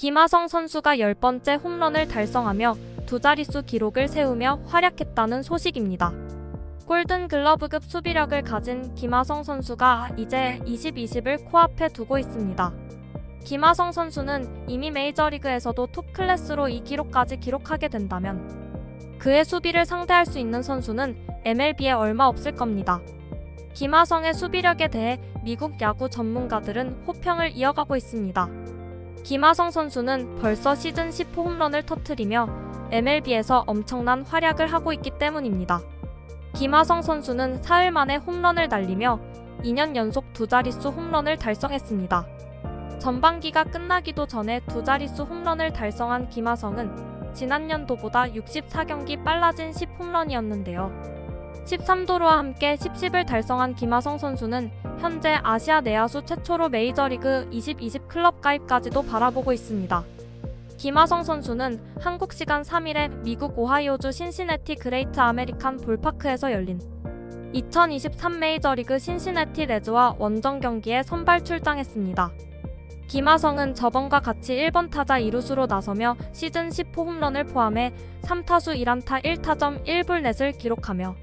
김하성 선수가 10번째 홈런을 달성하며 두 자릿수 기록을 세우며 활약했다는 소식입니다. 골든 글러브급 수비력을 가진 김하성 선수가 이제 20-20을 코앞에 두고 있습니다. 김하성 선수는 이미 메이저리그에서도 톱 클래스로 이 기록까지 기록하게 된다면 그의 수비를 상대할 수 있는 선수는 MLB에 얼마 없을 겁니다. 김하성의 수비력에 대해 미국 야구 전문가들은 호평을 이어가고 있습니다. 김하성 선수는 벌써 시즌 10호 홈런을 터트리며 MLB에서 엄청난 활약을 하고 있기 때문입니다. 김하성 선수는 사흘 만에 홈런을 날리며 2년 연속 두 자릿수 홈런을 달성했습니다. 전반기가 끝나기도 전에 두 자릿수 홈런을 달성한 김하성은 지난 연도보다 64경기 빨라진 10홈런이었는데요. 13도루와 함께 10-10을 달성한 김하성 선수는 현재 아시아 내야수 최초로 메이저리그 20-20 클럽 가입까지도 바라보고 있습니다. 김하성 선수는 한국 시간 3일에 미국 오하이오주 신시내티 그레이트 아메리칸 볼파크에서 열린 2023 메이저리그 신시내티 레즈와 원정 경기에 선발 출장했습니다. 김하성은 저번과 같이 1번 타자 2루수로 나서며 시즌 10호 홈런을 포함해 3타수 1안타 1타점 1불넷을 기록하며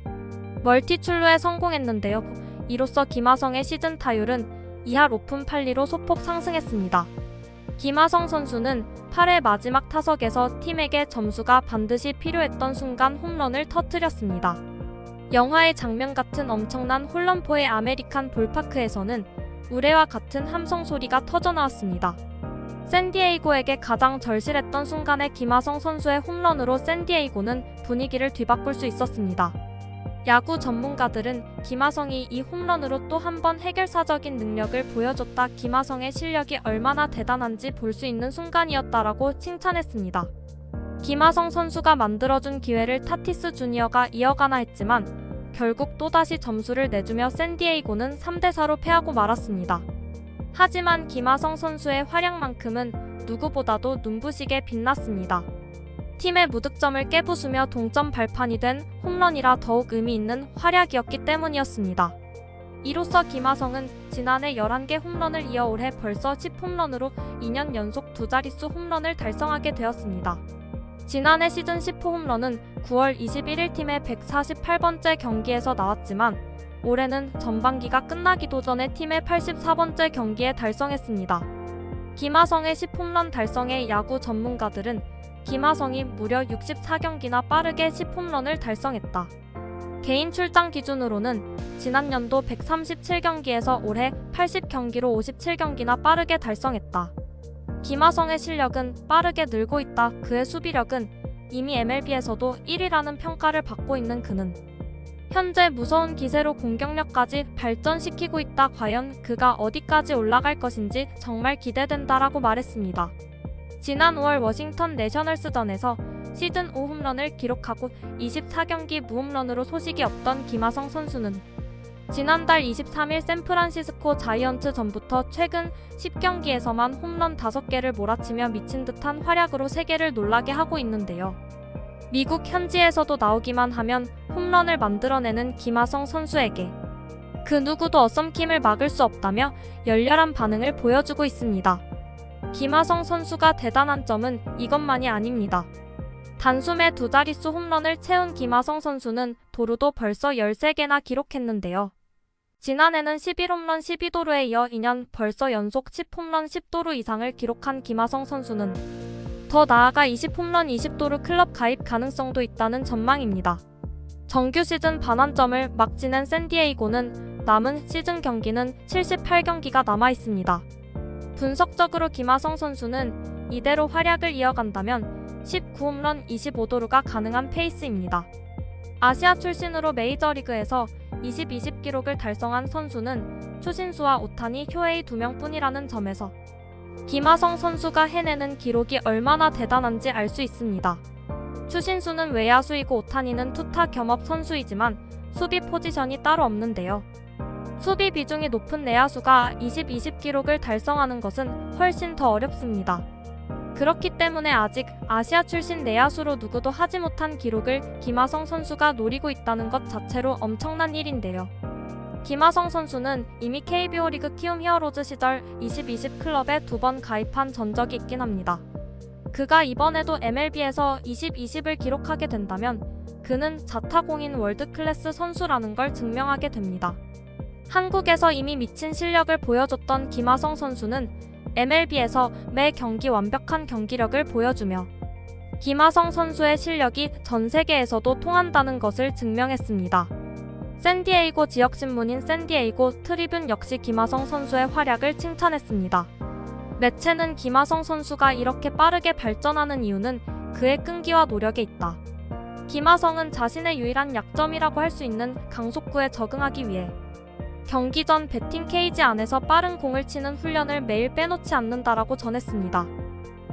멀티 출루에 성공했는데요. 이로써 김하성의 시즌 타율은 2할 5푼 8리로 소폭 상승했습니다. 김하성 선수는 8회 마지막 타석에서 팀에게 점수가 반드시 필요했던 순간 홈런을 터뜨렸습니다. 영화의 장면 같은 엄청난 홀런포의 아메리칸 볼파크에서는 우레와 같은 함성 소리가 터져 나왔습니다. 샌디에이고에게 가장 절실했던 순간에 김하성 선수의 홈런으로 샌디에이고는 분위기를 뒤바꿀 수 있었습니다. 야구 전문가들은 김하성이 이 홈런으로 또 한 번 해결사적인 능력을 보여줬다. 김하성의 실력이 얼마나 대단한지 볼 수 있는 순간이었다라고 칭찬했습니다. 김하성 선수가 만들어준 기회를 타티스 주니어가 이어가나 했지만 결국 또다시 점수를 내주며 샌디에이고는 3대4로 패하고 말았습니다. 하지만 김하성 선수의 활약만큼은 누구보다도 눈부시게 빛났습니다. 팀의 무득점을 깨부수며 동점 발판이 된 홈런이라 더욱 의미 있는 활약이었기 때문이었습니다. 이로써 김하성은 지난해 11개 홈런을 이어 올해 벌써 10홈런으로 2년 연속 두 자릿수 홈런을 달성하게 되었습니다. 지난해 시즌 10호 홈런은 9월 21일 팀의 148번째 경기에서 나왔지만 올해는 전반기가 끝나기도 전에 팀의 84번째 경기에 달성했습니다. 김하성의 10홈런 달성에 야구 전문가들은 김하성이 무려 64경기나 빠르게 10홈런을 달성했다. 개인 출장 기준으로는 지난 연도 137경기에서 올해 80경기로 57경기나 빠르게 달성했다. 김하성의 실력은 빠르게 늘고 있다. 그의 수비력은 이미 MLB에서도 1위라는 평가를 받고 있는 그는 현재 무서운 기세로 공격력까지 발전시키고 있다. 과연 그가 어디까지 올라갈 것인지 정말 기대된다라고 말했습니다. 지난 5월 워싱턴 내셔널스전에서 시즌 5홈런을 기록하고 24경기 무홈런으로 소식이 없던 김하성 선수는 지난달 23일 샌프란시스코 자이언츠 전부터 최근 10경기에서만 홈런 5개를 몰아치며 미친 듯한 활약으로 세계를 놀라게 하고 있는데요. 미국 현지에서도 나오기만 하면 홈런을 만들어내는 김하성 선수에게 그 누구도 어썸킴을 막을 수 없다며 열렬한 반응을 보여주고 있습니다. 김하성 선수가 대단한 점은 이것만이 아닙니다. 단숨에 두 자릿수 홈런을 채운 김하성 선수는 도루도 벌써 13개나 기록했는데요. 지난해는 11홈런 12도루에 이어 2년 벌써 연속 10홈런 10도루 이상을 기록한 김하성 선수는 더 나아가 20홈런 20도루 클럽 가입 가능성도 있다는 전망입니다. 정규 시즌 반환점을 막 지낸 샌디에이고는 남은 시즌 경기는 78경기가 남아 있습니다. 분석적으로 김하성 선수는 이대로 활약을 이어간다면 19홈런 25도루가 가능한 페이스입니다. 아시아 출신으로 메이저리그에서 20-20 기록을 달성한 선수는 추신수와 오타니 효에이 두 명뿐이라는 점에서 김하성 선수가 해내는 기록이 얼마나 대단한지 알 수 있습니다. 추신수는 외야수이고 오타니는 투타 겸업 선수이지만 수비 포지션이 따로 없는데요. 수비 비중이 높은 내야수가 20-20 기록을 달성하는 것은 훨씬 더 어렵습니다. 그렇기 때문에 아직 아시아 출신 내야수로 누구도 하지 못한 기록을 김하성 선수가 노리고 있다는 것 자체로 엄청난 일인데요. 김하성 선수는 이미 KBO 리그 키움 히어로즈 시절 2020 클럽에 두 번 가입한 전적이 있긴 합니다. 그가 이번에도 MLB에서 2020을 기록하게 된다면 그는 자타공인 월드 클래스 선수라는 걸 증명하게 됩니다. 한국에서 이미 미친 실력을 보여줬던 김하성 선수는 MLB에서 매 경기 완벽한 경기력을 보여주며 김하성 선수의 실력이 전 세계에서도 통한다는 것을 증명했습니다. 샌디에이고 지역 신문인 샌디에이고 트리뷴 역시 김하성 선수의 활약을 칭찬했습니다. 매체는 김하성 선수가 이렇게 빠르게 발전하는 이유는 그의 끈기와 노력에 있다. 김하성은 자신의 유일한 약점이라고 할 수 있는 강속구에 적응하기 위해 경기 전 배팅 케이지 안에서 빠른 공을 치는 훈련을 매일 빼놓지 않는다라고 전했습니다.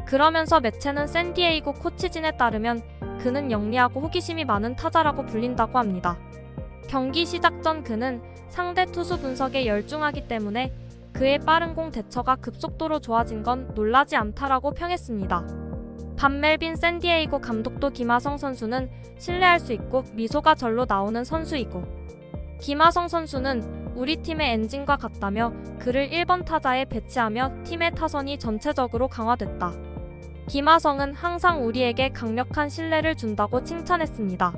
그러면서 매체는 샌디에이고 코치진에 따르면 그는 영리하고 호기심이 많은 타자라고 불린다고 합니다. 경기 시작 전 그는 상대 투수 분석에 열중하기 때문에 그의 빠른 공 대처가 급속도로 좋아진 건 놀라지 않다라고 평했습니다. 반멜빈 샌디에이고 감독도 김하성 선수는 신뢰할 수 있고 미소가 절로 나오는 선수이고 김하성 선수는 우리 팀의 엔진과 같다며 그를 1번 타자에 배치하며 팀의 타선이 전체적으로 강화됐다. 김하성은 항상 우리에게 강력한 신뢰를 준다고 칭찬했습니다.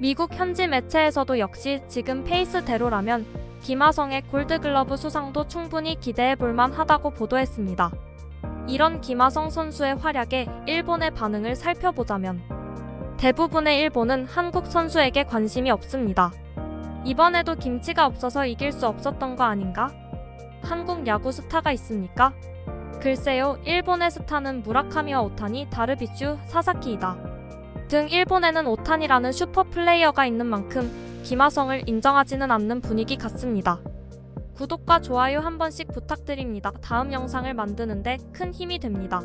미국 현지 매체에서도 역시 지금 페이스대로라면 김하성의 골드글러브 수상도 충분히 기대해 볼만 하다고 보도했습니다. 이런 김하성 선수의 활약에 일본의 반응을 살펴보자면 대부분의 일본은 한국 선수에게 관심이 없습니다. 이번에도 김치가 없어서 이길 수 없었던 거 아닌가? 한국 야구 스타가 있습니까? 글쎄요, 일본의 스타는 무라카미와 오타니, 다르비슈, 사사키이다. 등 일본에는 오타니라는 슈퍼 플레이어가 있는 만큼 김하성을 인정하지는 않는 분위기 같습니다. 구독과 좋아요 한 번씩 부탁드립니다. 다음 영상을 만드는데 큰 힘이 됩니다.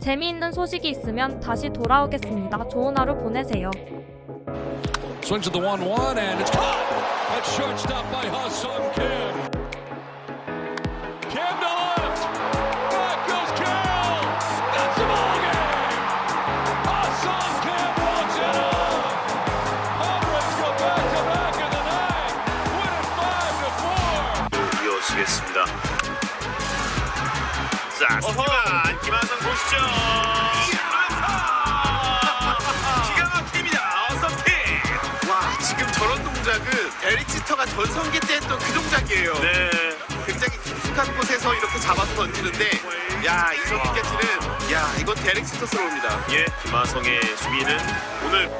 재미있는 소식이 있으면 다시 돌아오겠습니다. 좋은 하루 보내세요. Swings at the 1 1, and it's caught! At shortstop by Hassan Kim. Kim 동작은 데릭 지터가 전성기 때 했던 그 동작이에요. 네. 굉장히 깊숙한 곳에서 이렇게 잡아서 던지는데, 야, 이 정도 캐치는, 야, 이건 데릭 지터스러웁니다. 예, 김하성의 수비는 오늘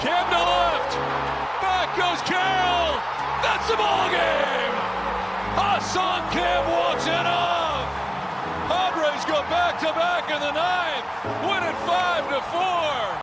Kim to left! Back goes Carroll! That's the ballgame! Hassan Kim walks it off! Padres go back to back in the ninth!